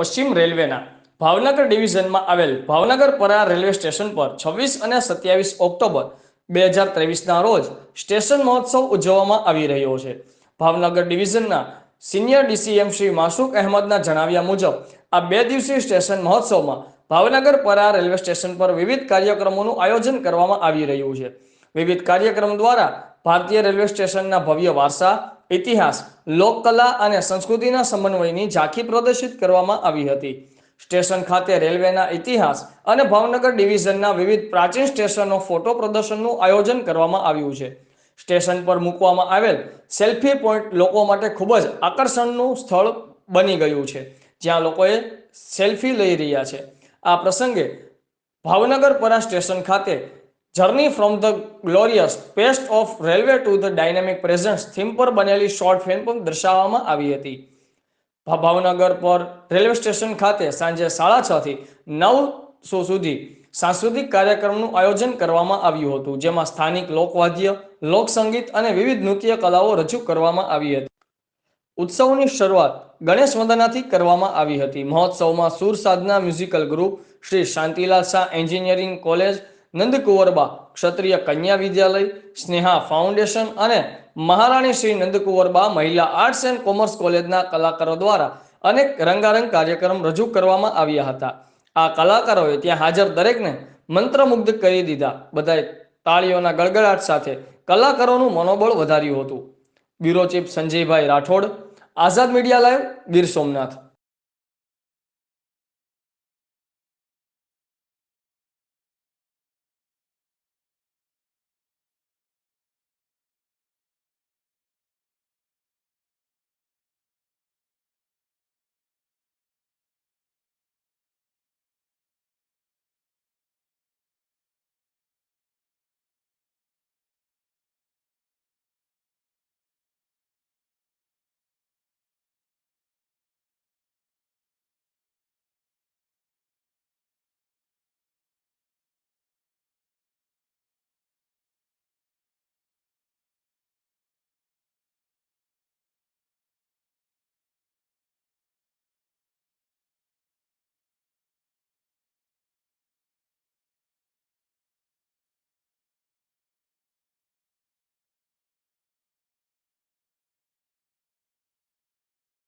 પશ્ચિમ રેલવેના ભાવનગર ડિવિઝનમાં આવેલ ભાવનગર પરા રેલવે સ્ટેશન પર છવ્વીસ અને સત્યાવીસ ઓક્ટોબર બે હજાર ત્રેવીસના રોજ સ્ટેશન મહોત્સવ ઉજવવામાં આવી રહ્યો છે. ભાવનગર ડિવિઝનના સિનિયર ડીસીએમ શ્રી માસુક અહેમદના જણાવ્યા મુજબ, આ બે દિવસીય સ્ટેશન મહોત્સવમાં ભાવનગર પરા રેલવે સ્ટેશન પર વિવિધ કાર્યક્રમોનું આયોજન કરવામાં આવી રહ્યું છે. વિવિધ કાર્યક્રમ દ્વારા ભારતીય રેલવે સ્ટેશનના ભવ્ય વારસા, ઇતિહાસ, લોકકલા અને સંસ્કૃતિના સમન્વયની ઝાંખી પ્રદર્શિત કરવામાં આવી હતી. સ્ટેશન ખાતે રેલવેના ઇતિહાસ અને ભાવનગર ડિવિઝનના વિવિધ પ્રાચીન સ્ટેશનો ફોટો પ્રદર્શનનું આયોજન કરવામાં આવ્યું છે. સ્ટેશન પર મૂકવામાં આવેલ સેલ્ફી પોઈન્ટ લોકો માટે ખૂબ જ આકર્ષણનું સ્થળ બની ગયું છે, જ્યાં લોકોએ સેલ્ફી લઈ રહ્યા છે. આ પ્રસંગે ભાવનગર પરા સ્ટેશન ખાતે journey from the glorious past of railway to the dynamic presence theme પર બનેલી શોર્ટ ફિલ્મ પણ દર્શાવવામાં આવી હતી. ભાવનગર પર રેલવે સ્ટેશન ખાતે સાંજે સાડા છ થી નવ સો સુધી સાંસ્કૃતિક કાર્યક્રમનું આયોજન કરવામાં આવ્યું હતું, જેમાં સ્થાનિક લોકવાદ્ય, લોકસંગીત અને વિવિધ નૃત્ય કલાઓ રજૂ કરવામાં આવી હતી. ઉત્સવની શરૂઆત ગણેશ વંદનાથી કરવામાં આવી હતી. મહોત્સવમાં Sur Sadhana musical group Shri Shantilal Shah Engineering College Nandkunvarba Kshatriya Kanya Vidyalaya, Sneha foundation અને મહારાણી શ્રી નંદકુંવરબા મહિલા આર્ટ્સ એન્ડ કોમર્સ કોલેજના કલાકારો દ્વારા અનેક રંગારંગ કાર્યક્રમ રજૂ કરવામાં આવ્યા હતા. આ કલાકારોએ ત્યાં હાજર દરેકને મંત્રમુગ્ધ કરી દીધા. બધાએ તાળીઓના ગળગડાટ સાથે કલાકારોનું મનોબળ વધાર્યું હતું. Bureau chief Sanjaybhai Rathod, Azad Media Live, Gir Somnath.